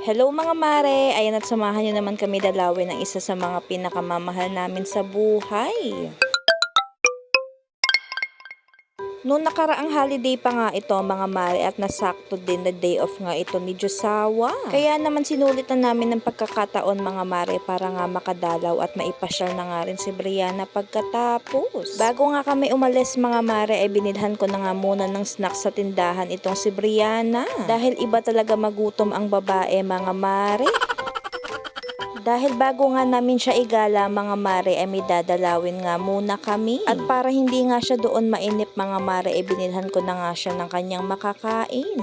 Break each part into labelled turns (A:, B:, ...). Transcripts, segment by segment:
A: Hello mga mare! Ayan at samahan nyo naman kami dalawin ng isa sa mga pinakamamahal namin sa buhay. Noong nakaraang holiday pa nga ito mga mare at nasakto din na day off nga ito ni Josawa. Kaya naman sinulit na namin ng pagkakataon mga mare para nga makadalaw at maipasyal na nga rin si Brianna pagkatapos. Bago nga kami umalis mga mare ay binilhan ko na nga muna ng snacks sa tindahan itong si Brianna. Dahil iba talaga magutom ang babae mga mare. Dahil bago nga namin siya igala mga mare ay may dadalawin nga muna kami. At para hindi nga siya doon mainip mga mare ay binilhan ko na nga siya ng kanyang makakain.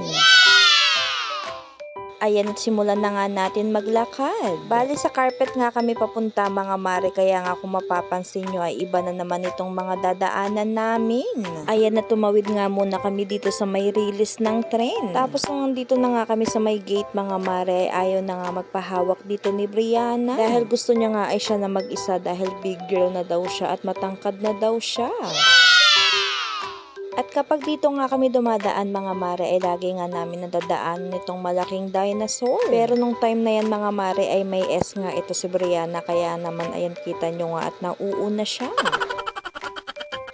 A: Ayan simulan na nga natin maglakad. Bali sa carpet nga kami papunta mga mare kaya nga kung mapapansin nyo ay iba na naman itong mga dadaanan namin. Ayan na tumawid nga muna kami dito sa may release ng tren. Tapos nung dito na nga kami sa may gate mga mare ay ayaw na nga magpahawak dito ni Brianna. Dahil gusto niya nga ay siya na mag-isa dahil big girl na daw siya at matangkad na daw siya. At kapag dito nga kami dumadaan mga mare ay lagi nga namin nadadaan nitong malaking dinosaur. Pero nung time na yan mga mare ay may S nga ito si Brianna kaya naman ayan kita nyo nga at nauuna siya.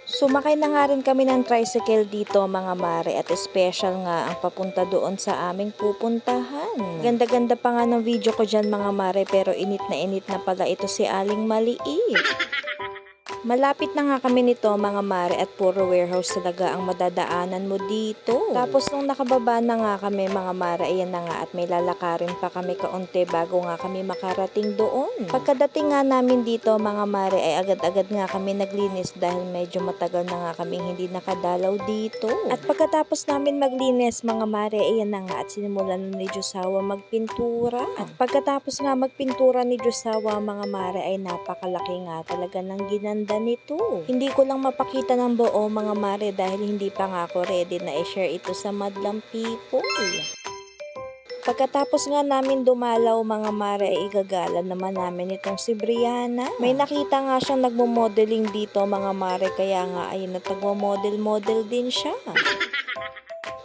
A: Sumakay na nga rin kami ng tricycle dito mga mare at special nga ang papunta doon sa aming pupuntahan. Ganda-ganda pa nga ng video ko dyan mga mare pero init na init na pala ito si Aling Maliit. Malapit na nga kami nito mga mare at puro warehouse talaga ang madadaanan mo dito. Tapos nung nakababa na nga kami mga mare, ayan na nga at may lalakarin pa kami kaunti bago nga kami makarating doon. Pagkadating nga namin dito mga mare ay agad-agad nga kami naglinis dahil medyo matagal na nga kami hindi nakadalaw dito. At pagkatapos namin maglinis mga mare, ayan na nga at sinimulan ni Josawa magpintura. At pagkatapos nga magpintura ni Josawa mga mare ay napakalaki nga talaga ng ginanda nito. Hindi ko lang mapakita ng buo mga mare dahil hindi pa nga ako ready na i-share ito sa madlang people. Pagkatapos nga namin dumalaw mga mare ay igagala naman namin itong si Brianna. May nakita nga siyang nagmo-modeling dito mga mare kaya nga ayun at nagmo-model-model din siya.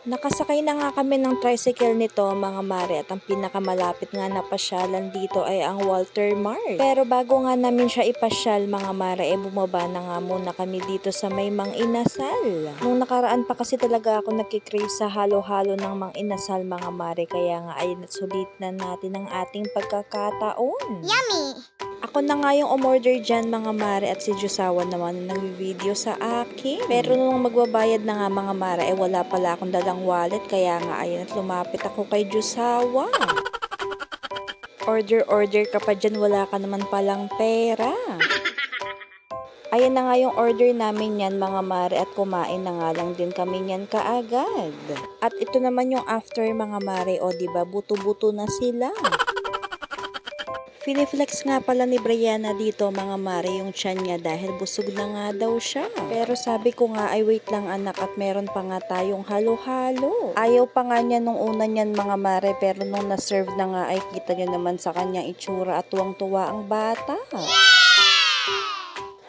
A: Nakasakay na nga kami ng tricycle nito mga mare at ang pinakamalapit nga na pasyalan dito ay ang Walter Mart. Pero bago nga namin siya ipasyal mga mare ay bumaba na nga muna kami dito sa may Mang Inasal. Nung nakaraan pa kasi talaga ako nagkikrave sa halo-halo ng Mang Inasal mga mare kaya nga at sulit na natin ang ating pagkakataon.
B: Yummy!
A: Ako na nga yung umorder dyan mga mare at si Josawa naman ang nag-video sa akin. Pero nung magbabayad na nga mga mare ay wala pala akong dalang wallet kaya nga ayun at lumapit ako kay Josawa. Order order ka pa dyan wala ka naman palang pera. Ayan na nga yung order namin yan mga mare at kumain na nga lang din kami yan kaagad. At ito naman yung after mga mare o di ba buto-buto na sila. Finiflex nga pala ni Brianna dito mga mare yung tiyan niya dahil busog na nga daw siya. Pero sabi ko nga ay wait lang anak at meron pa nga tayong halo-halo. Ayaw pa nga niya nung una niyan mga mare pero nung na-serve na nga ay kita niyo naman sa kanyang itsura at tuwang-tuwa ang bata.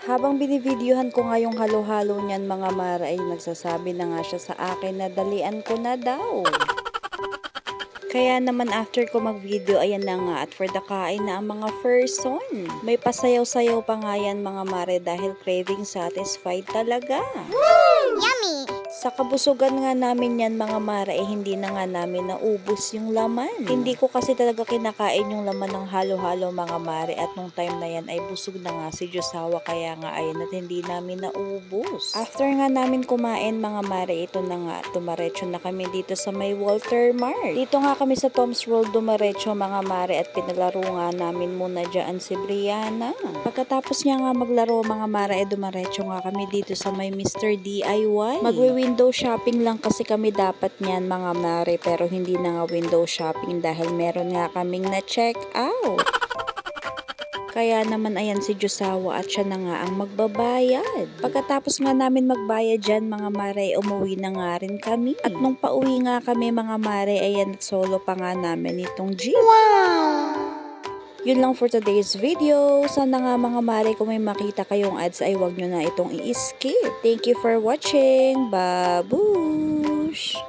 A: Habang binivideohan ko nga yung halo-halo niyan mga mare ay nagsasabi na nga siya sa akin na dalian ko na daw. Kaya naman after ko mag-video, ayan na nga at for the kain na ang mga person. May pasayaw-sayaw pa nga yan mga mare dahil craving satisfied talaga.
B: Yummy!
A: Sa kabusugan nga namin yan mga mare, eh, hindi na nga namin naubos yung laman. Hindi ko kasi talaga kinakain yung laman ng halo-halo mga mare at nung time na yan ay busog na nga si Josawa kaya nga ayun at hindi namin naubos. After nga namin kumain mga mare, ito na nga, tumaretso na kami dito sa may Walter Mart. Dito nga kami sa Tom's World dumaretso mga mare at pinalaro nga namin muna dyan si Brianna. Pagkatapos niya nga maglaro mga mare, eh, dumaretso nga kami dito sa may Mr. DIY. Magwi-window shopping lang kasi kami dapat niyan mga mare pero hindi na nga window shopping dahil meron nga kaming na-check out. Kaya naman ayan si Josawa at siya na nga ang magbabayad. Pagkatapos nga namin magbayad dyan mga mare, umuwi na nga rin kami. At nung pauwi nga kami mga mare, ayan at solo pa nga namin itong jeep.
B: Wow!
A: Yun lang for today's video. Sana nga mga mare kung may makita kayong ads ay wag nyo na itong i-skip. Thank you for watching. Babush!